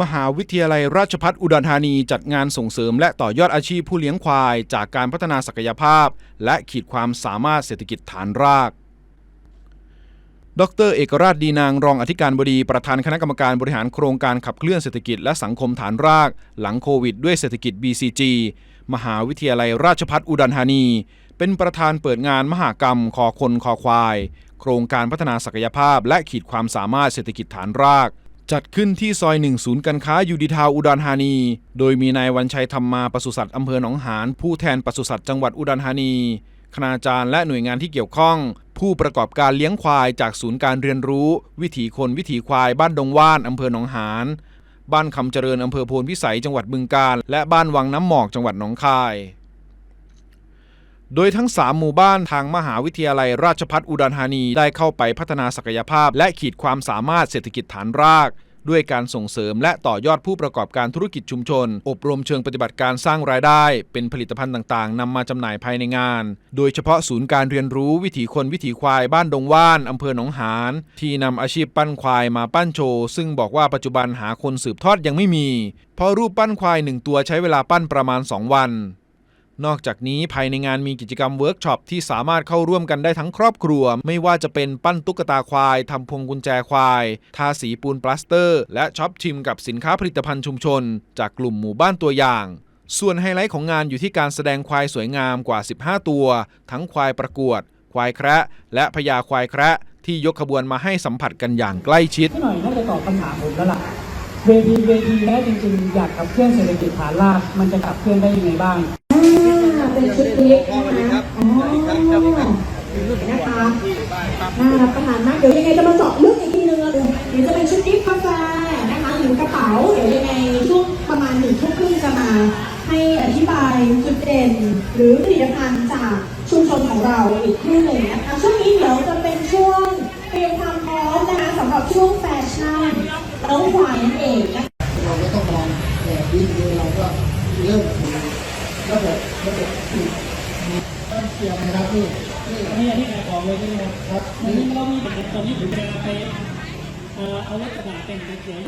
มหาวิทยาลัยราชภัฏอุดรธานีจัดงานส่งเสริม และต่อยอดอาชีพผู้เลี้ยงควาย จากการพัฒนาศักยภาพ และขีดความสามารถเศรษฐกิจฐานราก ดร เอกราชดีนางรองอธิการบดีประธานคณะกรรมการบริหารโครงการขับเคลื่อนเศรษฐกิจและสังคมฐานราก หลังโควิดด้วยเศรษฐกิจ BCG มหาวิทยาลัยราชภัฏอุดรธานี เป็นประธานเปิดงานมหากรรม คอคนคอควาย โครงการพัฒนาศักยภาพ และขีดความสามารถเศรษฐกิจฐานราก จัดขึ้นที่ซอยหนึ่งศูนย์การค้ายูดีทาวอุดรธานี โดยมีนายวันชัยธรรมมาปศุสัตว์อำเภอหนองหานผู้แทนปศุสัตว์จังหวัดอุดรธานี คณาจารย์และหน่วยงานที่เกี่ยวข้อง ผู้ประกอบการเลี้ยงควายจากศูนย์การเรียนรู้ วิถีคนวิถีควายบ้านดงว่านอำเภอหนองหานบ้านคำเจริญอำเภอโพนพิสัยจังหวัดบึงกาฬและบ้านวังน้ำหมอกจังหวัดหนองคาย โดยทั้ง 3 หมู่บ้านทางมหาวิทยาลัยราชภัฏอุดรธานีได้เข้าไปพัฒนาศักยภาพ และขีดความสามารถเศรษฐกิจฐานราก ด้วยการส่งเสริมและต่อยอดผู้ประกอบการธุรกิจชุมชน อบรมเชิงปฏิบัติการสร้างรายได้ เป็นผลิตภัณฑ์ต่างๆนำมาจำหน่ายภายในงาน โดยเฉพาะศูนย์การเรียนรู้วิถีคนวิถีควายบ้านดงว่านอำเภอหนองหานที่นำอาชีพปั้นควายมาปั้นโชว์ซึ่งบอกว่าปัจจุบันหาคนสืบทอดยังไม่มี เพราะรูปปั้นควายหนึ่งตัวใช้เวลาปั้นประมาณ 2 วัน นอกจากนี้ภายในงานมีกิจกรรมเวิร์กช็อปที่สามารถเข้าร่วมกันได้ทั้งครอบครัว ไม่ว่าจะเป็นปั้นตุ๊กตาควายทำพวงกุญแจควาย ทาสีปูนปลาสเตอร์ และช็อปชิมกับสินค้าผลิตภัณฑ์ชุมชน จากกลุ่มหมู่บ้านตัวอย่างส่วนไฮไลท์ของงานอยู่ที่การแสดงควายสวยงามกว่า 15 ตัว ทั้งควายประกวด ควายแคระ และพญาควายแคระที่ยกขบวนมาให้สัมผัสกันอย่างใกล้ชิดพี่หน่อยน่าจะตอบคำถามผมแล้วล่ะเวทีเวทีแม้จริงๆ อยากขับเคลื่อนเศรษฐกิจฐานราก มันจะขับเคลื่อนได้ยังไงบ้าง อ่าเป็นชุดเล็กนะคะอ๋อ นะคะน่ารับประทานมาก เดี๋ยวยังไงจะมาเจาะลึกอีกทีนึงเดี๋ยวจะเป็นชุดดิฟกาแฟนะคะหรือกระเป๋า เดี๋ยวยังไงช่วงประมาณหนึ่งทุ่มครึ่งจะมาให้อธิบายจุดเด่น หรือผลิตภัณฑ์จากชุมชนของเราอีกครู่หนึ่งนะคะช่วงนี้เดี๋ยวจะเป็นช่วงเตรียมความพร้อมนะคะสำหรับช่วงแฟชั่นน้องควายนั่นเองนะคะเราก็ต้องมองแบบวิธีเราก็เริ่มระบบระบบ เตรียมนะครับนี่นี่อันนี้อันนี้ขายของเลยใช่ไหมครับครับอันนี้เรามีแบบตอนนี้ถึงจะไปเอ่อเอารถกระบะเป็นเสียง